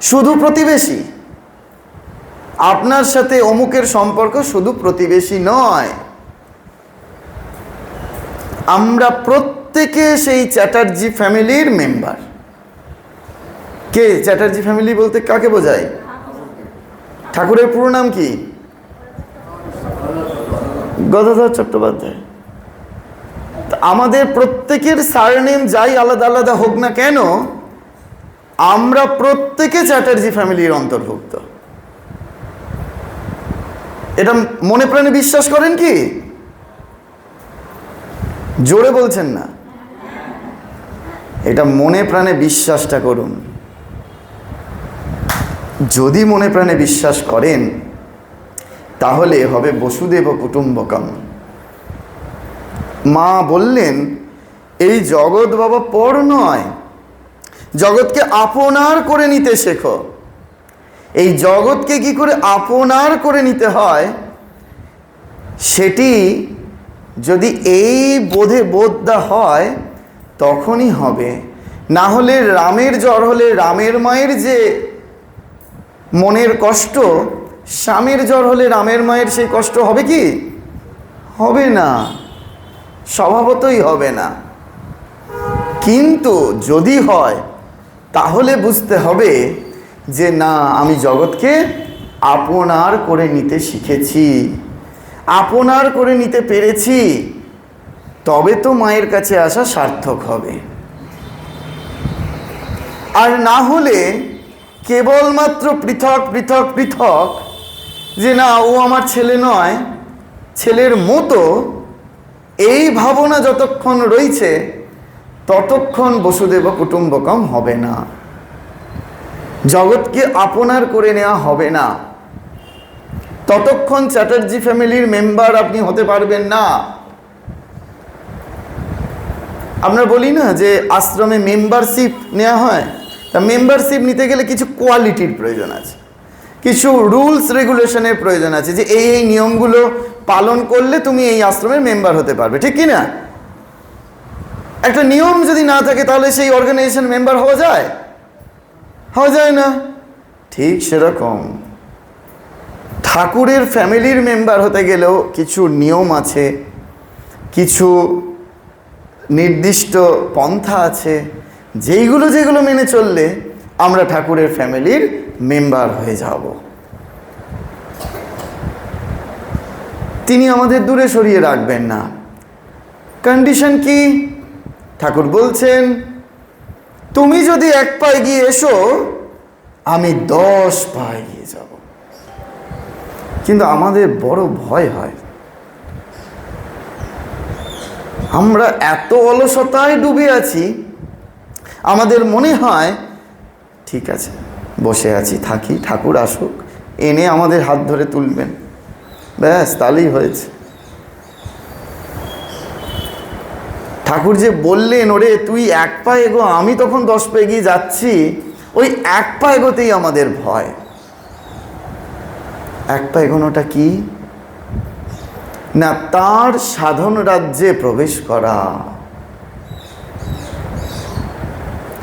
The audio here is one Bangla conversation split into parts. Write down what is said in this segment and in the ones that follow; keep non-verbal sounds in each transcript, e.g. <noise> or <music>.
শুধু প্রতিবেশী? আপনার সাথে অমুকের সম্পর্ক শুধু প্রতিবেশী নয়। আমরা প্রত্যেকে সেই চ্যাটার্জি ফ্যামিলির মেম্বার। কে? চ্যাটার্জি ফ্যামিলি বলতে কাকে বোঝায়? ঠাকুরের পুরো নাম কি? গদাধর চট্টোপাধ্যায়। আমাদের প্রত্যেকের সারনেম যাই আলাদা আলাদা হোক না কেন আমরা প্রত্যেকে চ্যাটার্জি ফ্যামিলির অন্তর্ভুক্ত। এটা মনে প্রাণে বিশ্বাস করেন কি? জোরে বলছেন না। এটা মনে প্রাণে বিশ্বাসটা করুন। যদি মনে প্রাণে বিশ্বাস করেন, তাহলে হবে বসুদেব কুটুম্বকম। মা বললেন, এই জগৎ বাবা পর নয় জগৎকে আপনার করে নিতে শেখো। এই জগৎকে কি করে আপনার করে নিতে হয়? সেটি যদি এই বোধে বোধটা হয়, তখনই হবে। না হলে রামের জ্বর হলে রামের মায়ের যে মনের কষ্ট, স্বামীর জ্বর হলে রামের মায়ের সেই কষ্ট হবে কি? হবে না। স্বভাবতই হবে না। কিন্তু যদি হয় তাহলে বুঝতে হবে যে না, আমি জগৎকে আপনার করে নিতে শিখেছি। আপনার করে নিতে পেরেছি। তবে তো মায়ের কাছে আসা সার্থক হবে। আর না হলে কেবলমাত্র পৃথক পৃথক পৃথক যে না, ও আমার ছেলে নয়, ছেলের মতো এই ভাবনা যতক্ষণ রয়েছে ততক্ষণ বসুদেব কুটুম্বকম হবে না। জগৎকে আপনার করে নেওয়া হবে না। ততক্ষণ চ্যাটার্জি ফ্যামিলির মেম্বার আপনি হতে পারবেন না। আমরা বলি না যে আশ্রমে মেম্বারশিপ নেওয়া হয়? তা মেম্বারশিপ নিতে গেলে কিছু কোয়ালিটির প্রয়োজন আছে। কিছু রুলস রেগুলেশনের প্রয়োজন আছে যে এই এই নিয়মগুলো পালন করলে তুমি এই আশ্রমের মেম্বার হতে পারবে। ঠিক কি না? একটা নিয়ম যদি না থাকে, তাহলে সেই অর্গানাইজেশন মেম্বার হওয়া যায়? হওয়া যায় না। ঠিক সেরকম। ঠাকুরের ফ্যামিলির মেম্বার হতে গেলেও কিছু নিয়ম আছে, কিছু নির্দিষ্ট পন্থা আছে, যেইগুলো, যেগুলো মেনে চললে আমরা ঠাকুরের ফ্যামিলির মেম্বার হয়ে যাব। তিনি আমাদের দূরে সরিয়ে রাখবেন না। কন্ডিশন কি? ঠাকুর বলছেন, তুমি যদি এক পা এগিয়ে এসো, আমি দশ পা এগিয়ে যাব। কিন্তু আমাদের বড় ভয় হয়। আমরা এত অলসতায় ডুবে আছি, আমাদের মনে হয়, ঠিক আছে, বসে আছি, থাকি, ঠাকুর আসুক, এনে আমাদের হাত ধরে তুলবেন। ব্যাস, তাহলেই হয়েছে। ঠাকুর যে বললেন, ওরে, তুই এক পা এগো, আমি তখন দশ পা এগিয়ে যাচ্ছি। ওই এক পা এগোতেই আমাদের ভয়। এক পা এগোনোটা কি? না, তার সাধন রাজ্যে প্রবেশ করা।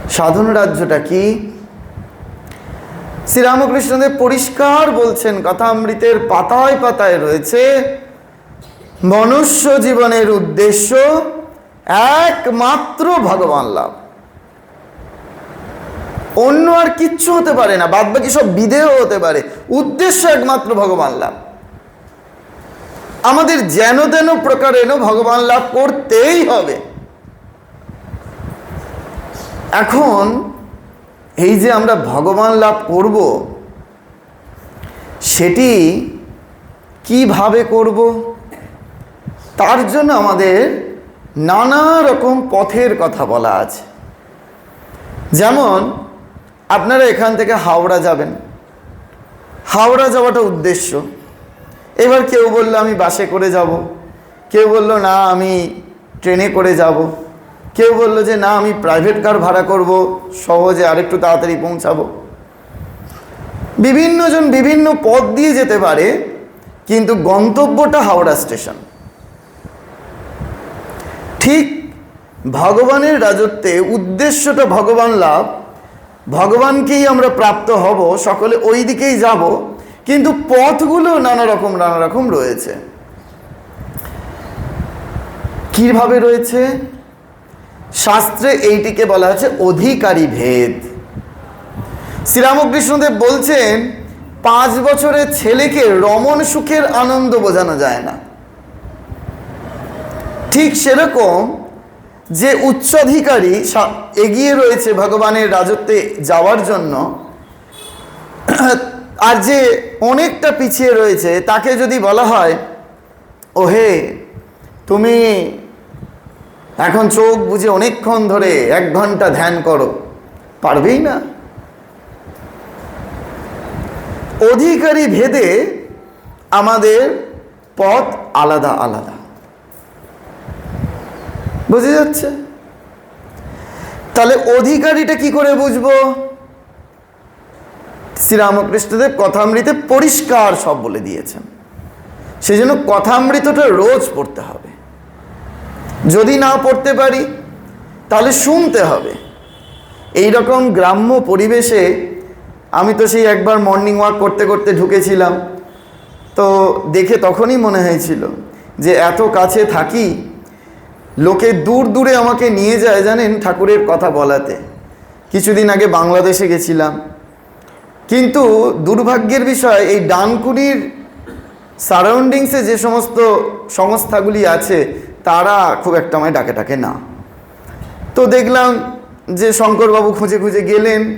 সাধন রাজ্যটা কি? শ্রীরামকৃষ্ণদেব পরিষ্কার বলছেন, কথামৃতের পাতায় পাতায় রয়েছে মনুষ্য জীবনের উদ্দেশ্য একমাত্র ভগবান লাভ। অন্য আর কিচ্ছু হতে পারে না বাদ বাকি সব বিধেয় হতে পারে। উদ্দেশ্য একমাত্র ভগবান লাভ। আমাদের যেন তেন প্রকারেণ ভগবান লাভ করতেই হবে। এখন এই যে আমরা ভগবান লাভ করব, সেটি কীভাবে করব? তার জন্য আমাদের নানা রকম পথের কথা বলা আছে। যেমন, আপনারা এখান থেকে হাওড়া যাবেন। হাওড়া যাওয়াটা উদ্দেশ্য। এবার কেউ বলল, আমি বাসে করে যাব। কেউ বলল, না, আমি ট্রেনে করে যাব। কেউ বলল যে, না, আমি প্রাইভেট কার ভাড়া করব, সহজে আরেকটু তাড়াতাড়ি পৌঁছাবো। বিভিন্নজন বিভিন্ন পথ দিয়ে যেতে পারে, কিন্তু গন্তব্যটা হাওড়া স্টেশন। ঠিক ভগবানের রাজত্বে উদ্দেশ্যটা ভগবান লাভ, ভগবানকেই আমরা প্রাপ্ত হব, সকলে ওই দিকেই যাব, কিন্তু পথগুলো নানা রকম নানা রকম রয়েছে। কীভাবে রয়েছে? শাস্ত্রে এইটিকে বলা হচ্ছে অধিকারী ভেদ। শ্রীরামকৃষ্ণদেব বলছেন, পাঁচ বছরের ছেলেকে রমণ সুখের আনন্দ বোঝানো যায় না। ঠিক সেরকম যে উচ্চাধিকারী এগিয়ে রয়েছে ভগবানের রাজত্বে যাওয়ার জন্য, আর যে অনেকটা পিছিয়ে রয়েছে, তাকে যদি বলা হয়, ওহে, তুমি এখন চোখ বুঝে অনেকক্ষণ ধরে এক ঘণ্টা ধ্যান করো, পারবেই না? অধিকারী ভেদে আমাদের পথ আলাদা আলাদা। বুঝে যাচ্ছে? তাহলে অধিকারীটা কি করে বুঝব? শ্রীরামকৃষ্ণদেব কথামৃতে পরিষ্কার সব বলে দিয়েছেন। সেই জন্য কথামৃতটা রোজ পড়তে হবে। যদি না পড়তে পারি, তাহলে শুনতে হবে। এই রকম গ্রাম্য পরিবেশে আমি তো সেই একবার মর্নিং ওয়াক করতে করতে ঢুকেছিলাম। তো দেখে তখনই মনে হয়েছিল যে এত কাছে থাকি লোকে দূর দূরে আমাকে নিয়ে যায় জানেন ঠাকুরের কথা বলাতে। কিছুদিন আগে বাংলাদেশে গেছিলাম। কিন্তু দুর্ভাগ্যের বিষয়, এই ডানকুনির সারাউন্ডিংসে যে সমস্ত সংস্থাগুলি আছে, তারা খুব একটা আমায় ডাকে ডাকে না। তো দেখলাম যে শঙ্করবাবু খুঁজে খুঁজে গেলেন,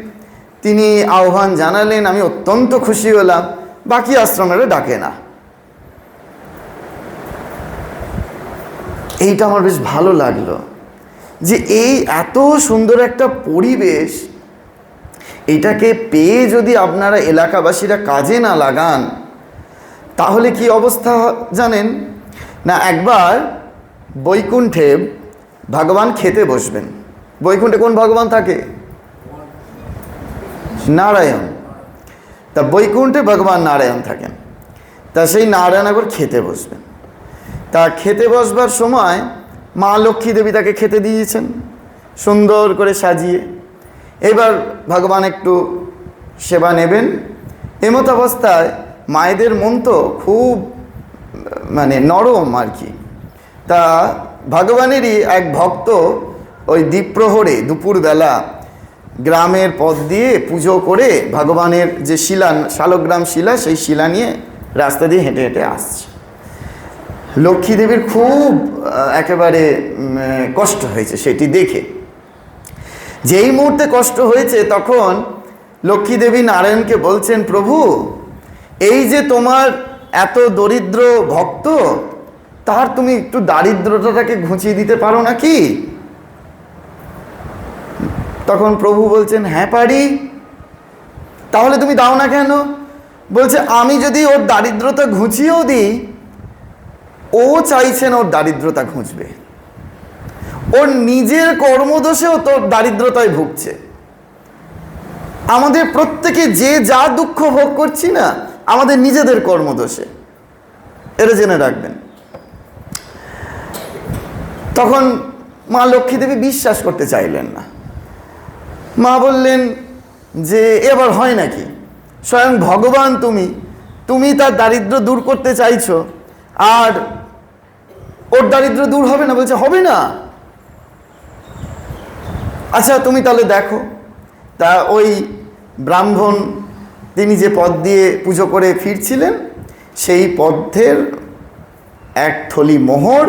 তিনি আহ্বান জানালেন, আমি অত্যন্ত খুশি হলাম, বাকি আশ্রমেরা ডাকে না। এইটা আমার বেশ ভালো লাগল যে এই এত সুন্দর একটা পরিবেশ, এটাকে পেয়ে যদি আপনারা এলাকাবাসীরা কাজে না লাগান, তাহলে কি অবস্থা জানেন? না, একবার বৈকুণ্ঠে ভগবান খেতে বসবেন। বৈকুণ্ঠে কোন ভগবান থাকে? নারায়ণ। তা বৈকুণ্ঠে ভগবান নারায়ণ থাকেন। তা সেই নারায়ণ একবার খেতে বসবেন। তা খেতে বসবার সময় মা লক্ষ্মী দেবী তাকে খেতে দিয়েছেন, সুন্দর করে সাজিয়ে। এবার ভগবান একটু সেবা নেবেন। এমত অবস্থায় মায়েদের মন তো খুব মানে নরম আর কি। তা ভগবানেরই এক ভক্ত ওই দ্বীপ্রহরে দুপুরবেলা গ্রামের পথ দিয়ে পুজো করে ভগবানের যে শিলা, শালগ্রাম শিলা, সেই শিলা নিয়ে রাস্তা দিয়ে হেঁটে হেঁটে আসছে। লক্ষ্মী দেবীর খুব একেবারে কষ্ট হয়েছে সেটি দেখে। যেই মুহূর্তে কষ্ট হয়েছে তখন লক্ষ্মী দেবী নারায়ণকে বলছেন, প্রভু, এই যে তোমার এত দরিদ্র ভক্ত, তার তুমি একটু দারিদ্রতাটাকে ঘুঁচিয়ে দিতে পারো নাকি? তখন প্রভু বলছেন হ্যাঁ পারি। তাহলে তুমি দাও না কেন? বলছে, আমি যদি ওর দারিদ্রতা ঘুঁচিয়েও দিই ও চাইছেন ওর দারিদ্রতা ঘুচবে। ওর নিজের কর্মদোষেও তোর দারিদ্রতায় ভুগছে। আমাদের প্রত্যেকে যে যা দুঃখ ভোগ করছি না, আমাদের নিজেদের কর্মদোষে। এটা জেনে রাখবেন। তখন মা লক্ষ্মী দেবী বিশ্বাস করতে চাইলেন না। মা বললেন যে এবার হয় নাকি? স্বয়ং ভগবান তুমি তুমি তার দারিদ্র দূর করতে চাইছো, আর ওর দারিদ্র দূর হবে না? বলছে, হবে না। আচ্ছা তুমি তাহলে দেখো। তা ওই ব্রাহ্মণ, তিনি যে পথ দিয়ে পুজো করে ফিরছিলেন, সেই পথের এক থলি মোহর,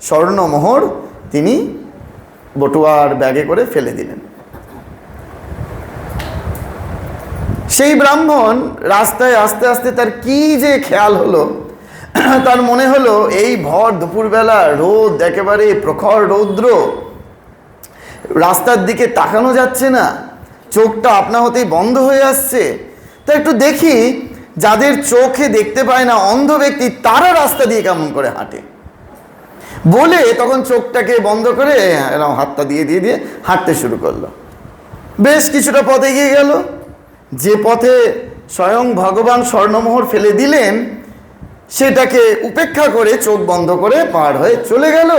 স্বর্ণ মোহর তিনি বটুয়ার ব্যাগে করে ফেলে দিলেন। সেই ব্রাহ্মণ রাস্তায় আস্তে আস্তে তার কি যে খেয়াল হলো <clears throat> তার মনে হলো, এই ভর দুপুরবেলা রোদ, একেবারে প্রখর রৌদ্র। রাস্তার দিকে তাকানো যাচ্ছে না। চোখটা আপনা হতেই বন্ধ হয়ে আসছে। তা একটু দেখি, যাদের চোখে দেখতে পায় না অন্ধ ব্যক্তি, তারা রাস্তা দিয়ে কেমন করে হাঁটে? বলে তখন চোখটাকে বন্ধ করে এরকম হাতটা দিয়ে দিয়ে দিয়ে হাঁটতে শুরু করল। বেশ কিছুটা পথে এগিয়ে গেল। যে পথে স্বয়ং ভগবান স্বর্ণমোহর ফেলে দিলেন সেটাকে উপেক্ষা করে চোখ বন্ধ করে পার হয়ে চলে গেল।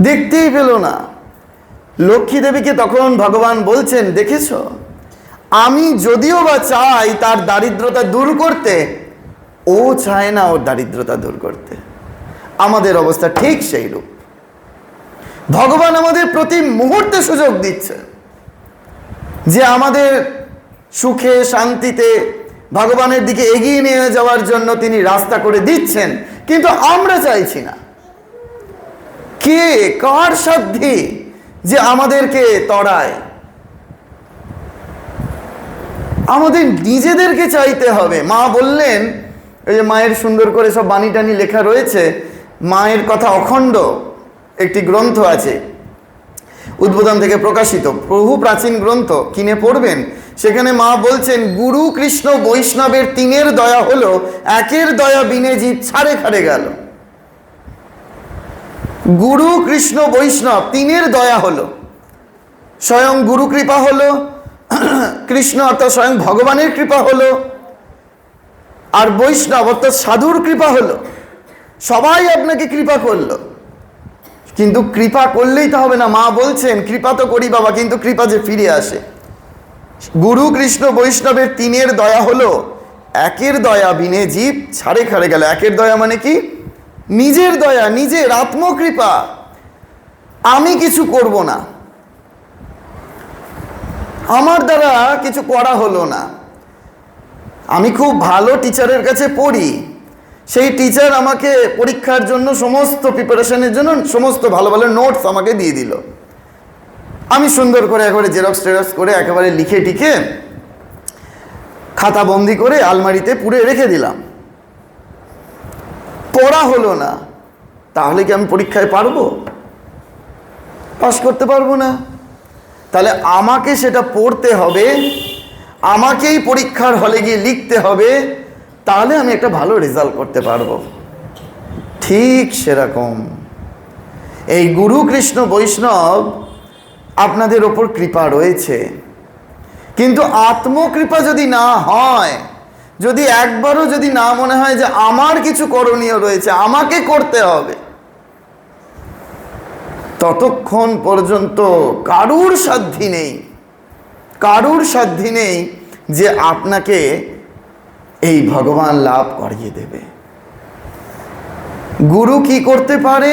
দেখতেই পেল না। লক্ষ্মী দেবীকে তখন ভগবান বলছেন, দেখেছ? আমি যদিও বা চাই তার দারিদ্রতা দূর করতে, ও চায় না ওর দারিদ্রতা দূর করতে। আমাদের অবস্থা ঠিক সেই রূপ। ভগবান আমাদের প্রতি মুহূর্তে সুযোগ দিচ্ছে যে আমাদের সুখে, শান্তিতে ভগবানের দিকে এগিয়ে নিয়ে যাওয়ার জন্য তিনি রাস্তা করে দিচ্ছেন, কিন্তু আমরা চাইছি না। কে, কার সাধ্যে যে আমাদেরকে তড়ায়? আমাদের নিজেদেরকে চাইতে হবে। মা বললেন এই যে মায়ের সুন্দর করে সব বাণী টানি লেখা রয়েছে, মায়ের কথা অখণ্ড একটি গ্রন্থ আছে, উদ্বোধন থেকে প্রকাশিত। বহু প্রাচীন গ্রন্থ কিনে পড়বেন সেখানে মা বলছেন, গুরু কৃষ্ণ বৈষ্ণবের তিনের দয়া হলো, একের দয়া বিনে জীব ছাড়ে খাড়ে গেল। গুরু কৃষ্ণ বৈষ্ণব, তিনের দয়া হলো। স্বয়ং গুরু কৃপা হলো, কৃষ্ণ অর্থাৎ স্বয়ং ভগবানের কৃপা হলো, আর বৈষ্ণব অর্থাৎ সাধুর কৃপা হলো। সবাই আপনাকে কৃপা করল। কিন্তু কৃপা করলেই তো হবে না। মা বলছেন, কৃপা তো করি বাবা, কিন্তু কৃপা যে ফিরে আসে। গুরু কৃষ্ণ বৈষ্ণবের তিনের দয়া হলো। একের দয়া বিনে জীব ছাড়ে খাড়ে গেল। একের দয়া মানে কি? নিজের দয়া, নিজের আত্মকৃপা। আমি কিছু করব না। আমার দ্বারা কিছু করা হলো না। আমি খুব ভালো টিচারের কাছে পড়ি। সেই টিচার আমাকে পরীক্ষার জন্য সমস্ত প্রিপারেশনের জন্য সমস্ত ভালো ভালো নোটস আমাকে দিয়ে দিল। আমি সুন্দর করে একেবারে জেরক্স টেরক্স করে একেবারে লিখে টিখে খাতা বন্দি করে আলমারিতে পুড়ে রেখে দিলাম। পড়া হলো না। তাহলে কি আমি পরীক্ষায় পারব? পাস করতে পারব না। তাহলে আমাকে সেটা পড়তে হবে, আমাকেই পরীক্ষার হলে গিয়ে লিখতে হবে, তাহলে আমি একটা ভালো রেজাল্ট করতে পারব। ঠিক সেরকম। এই গুরু কৃষ্ণ বৈষ্ণব আপনাদের ওপর কৃপা রয়েছে। কিন্তু আত্মকৃপা যদি না হয়, যদি একবারও যদি না মনে হয় যে আমার কিছু করণীয় রয়েছে, আমাকে করতে হবে, ততক্ষণ পর্যন্ত কারুর সাধ্যি নেই। কারুর সাধ্যি নেই যে আপনাকে এই ভগবান লাভ করিয়ে দেবে। গুরু কি করতে পারে?